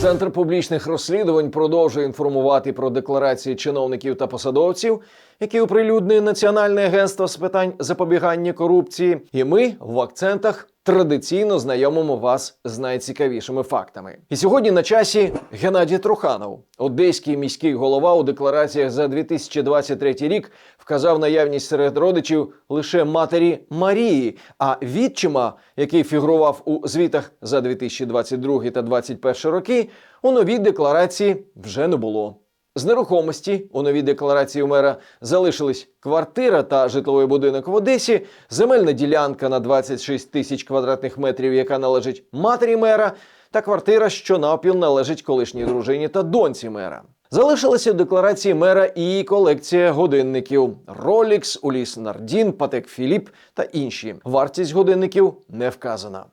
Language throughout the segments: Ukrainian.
Центр публічних розслідувань продовжує інформувати про декларації чиновників та посадовців, які оприлюднює Національне агентство з питань запобігання корупції. І ми в акцентах традиційно знайомимо вас з найцікавішими фактами. І сьогодні на часі Геннадій Труханов, одеський міський голова у деклараціях за 2023 рік, вказав наявність серед родичів лише матері Марії, а відчима, який фігурував у звітах за 2022 та 2021 роки, у новій декларації вже не було. З нерухомості у новій декларації мера залишились квартира та житловий будинок в Одесі, земельна ділянка на 26 тисяч квадратних метрів, яка належить матері мера, та квартира, що навпіл належить колишній дружині та доньці мера. Залишилася в декларації мера і колекція годинників Rolex, Уліс Нардін, Патек Філіп та інші. Вартість годинників не вказана.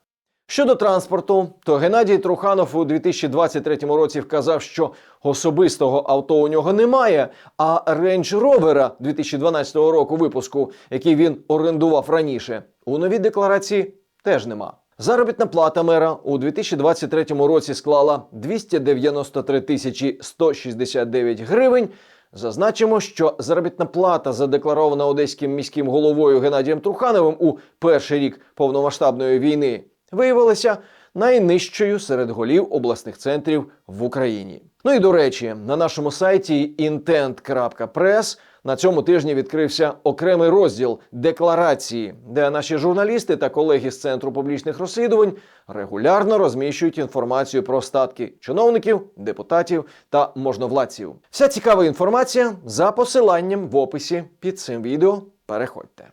Щодо транспорту, то Геннадій Труханов у 2023 році вказав, що особистого авто у нього немає, а Range Rover 2012 року випуску, який він орендував раніше, у новій декларації теж нема. Заробітна плата мера у 2023 році склала 293 тисячі 169 гривень. Зазначимо, що заробітна плата задекларована одеським міським головою Геннадієм Трухановим у перший рік повномасштабної війни виявилася найнижчою серед голів обласних центрів в Україні. Ну і до речі, на нашому сайті intent.press на цьому тижні відкрився окремий розділ декларації, де наші журналісти та колеги з центру публічних розслідувань регулярно розміщують інформацію про статки чиновників, депутатів та можновладців. Вся цікава інформація за посиланням в описі під цим відео. Переходьте.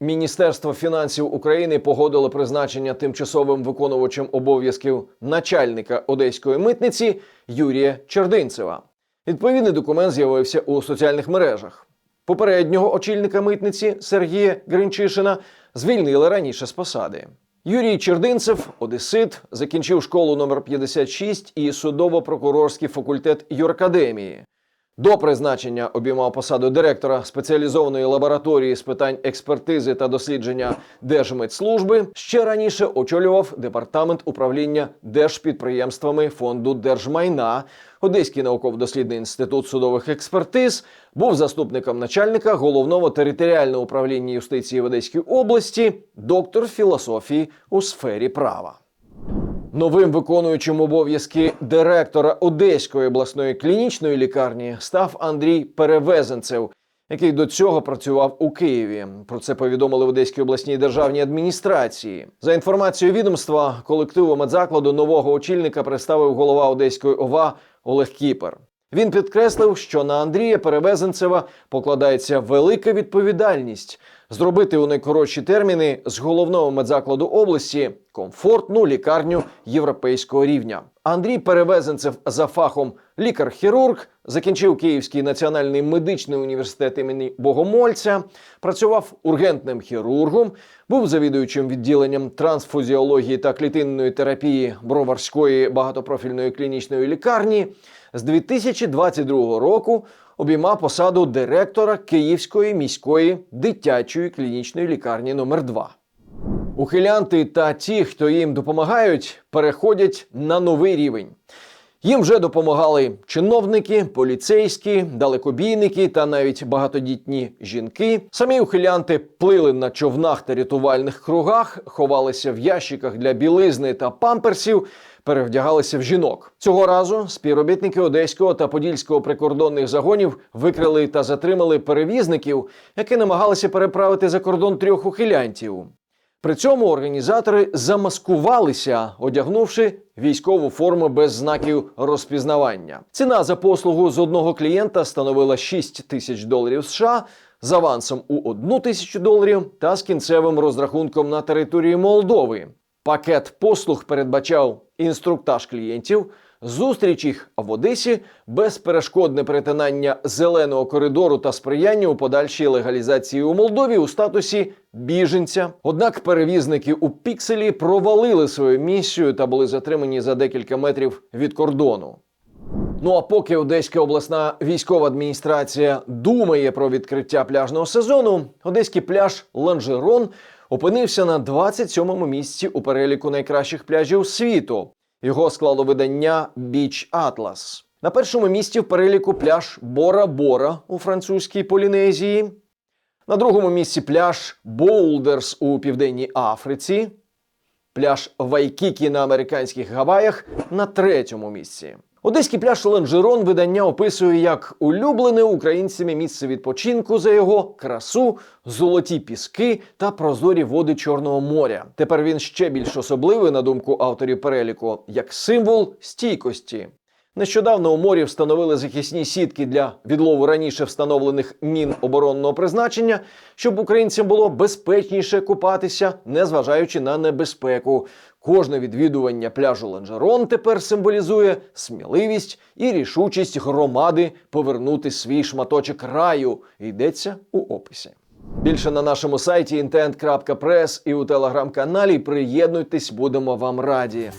Міністерство фінансів України погодило призначення тимчасовим виконувачем обов'язків начальника одеської митниці Юрія Чердинцева. Відповідний документ з'явився у соціальних мережах. Попереднього очільника митниці Сергія Гринчишина звільнили раніше з посади. Юрій Чердинцев, одесит, закінчив школу номер 56 і судово-прокурорський факультет юракадемії. До призначення обіймав посаду директора спеціалізованої лабораторії з питань експертизи та дослідження Держмитслужби. Ще раніше очолював департамент управління держпідприємствами фонду держмайна. Одеський науково-дослідний інститут судових експертиз був заступником начальника головного територіального управління юстиції в Одеській області, доктор філософії у сфері права. Новим виконуючим обов'язки директора Одеської обласної клінічної лікарні став Андрій Перевезенцев, який до цього працював у Києві. Про це повідомили в Одеській обласній державній адміністрації. За інформацією відомства, колективу медзакладу нового очільника представив голова Одеської ОВА Олег Кіпер. Він підкреслив, що на Андрія Перевезенцева покладається велика відповідальність зробити у найкоротші терміни з головного медзакладу області комфортну лікарню європейського рівня. Андрій Перевезенцев за фахом лікар-хірург закінчив Київський національний медичний університет імені Богомольця, працював ургентним хірургом, був завідуючим відділенням трансфузіології та клітинної терапії Броварської багатопрофільної клінічної лікарні. З 2022 року обіймав посаду директора Київської міської дитячої клінічної лікарні номер 2 Ухилянти та ті, хто їм допомагають, переходять на новий рівень. Їм вже допомагали чиновники, поліцейські, далекобійники та навіть багатодітні жінки. Самі ухилянти плили на човнах та рятувальних кругах, ховалися в ящиках для білизни та памперсів, перевдягалися в жінок. Цього разу співробітники одеського та подільського прикордонних загонів викрили та затримали перевізників, які намагалися переправити за кордон трьох ухилянтів. При цьому організатори замаскувалися, одягнувши військову форму без знаків розпізнавання. Ціна за послугу з одного клієнта становила 6 тисяч доларів США з авансом у 1 тисячу доларів та з кінцевим розрахунком на території Молдови. Пакет послуг передбачав інструктаж клієнтів, зустріч їх в Одесі, безперешкодне перетинання зеленого коридору та сприяння у подальшій легалізації у Молдові у статусі біженця. Однак перевізники у пікселі провалили свою місію та були затримані за декілька метрів від кордону. Ну а поки Одеська обласна військова адміністрація думає про відкриття пляжного сезону, одеський пляж Ланжерон опинився на 27-му місці у переліку найкращих пляжів світу. Його склало видання Beach Atlas. На першому місці в переліку пляж Бора Бора у французькій Полінезії. На другому місці пляж Боулдерс у Південній Африці. Пляж Вайкікі на американських Гаваях на третьому місці. Одеський пляж Ланжерон видання описує як улюблене українцями місце відпочинку за його красу, золоті піски та прозорі води Чорного моря. Тепер він ще більш особливий, на думку авторів переліку, як символ стійкості. Нещодавно у морі встановили захисні сітки для відлову раніше встановлених мін оборонного призначення, щоб українцям було безпечніше купатися, незважаючи на небезпеку. Кожне відвідування пляжу Ланжерон тепер символізує сміливість і рішучість громади повернути свій шматочок раю. Йдеться у описі. Більше на нашому сайті intent.press і у телеграм-каналі. Приєднуйтесь, будемо вам раді.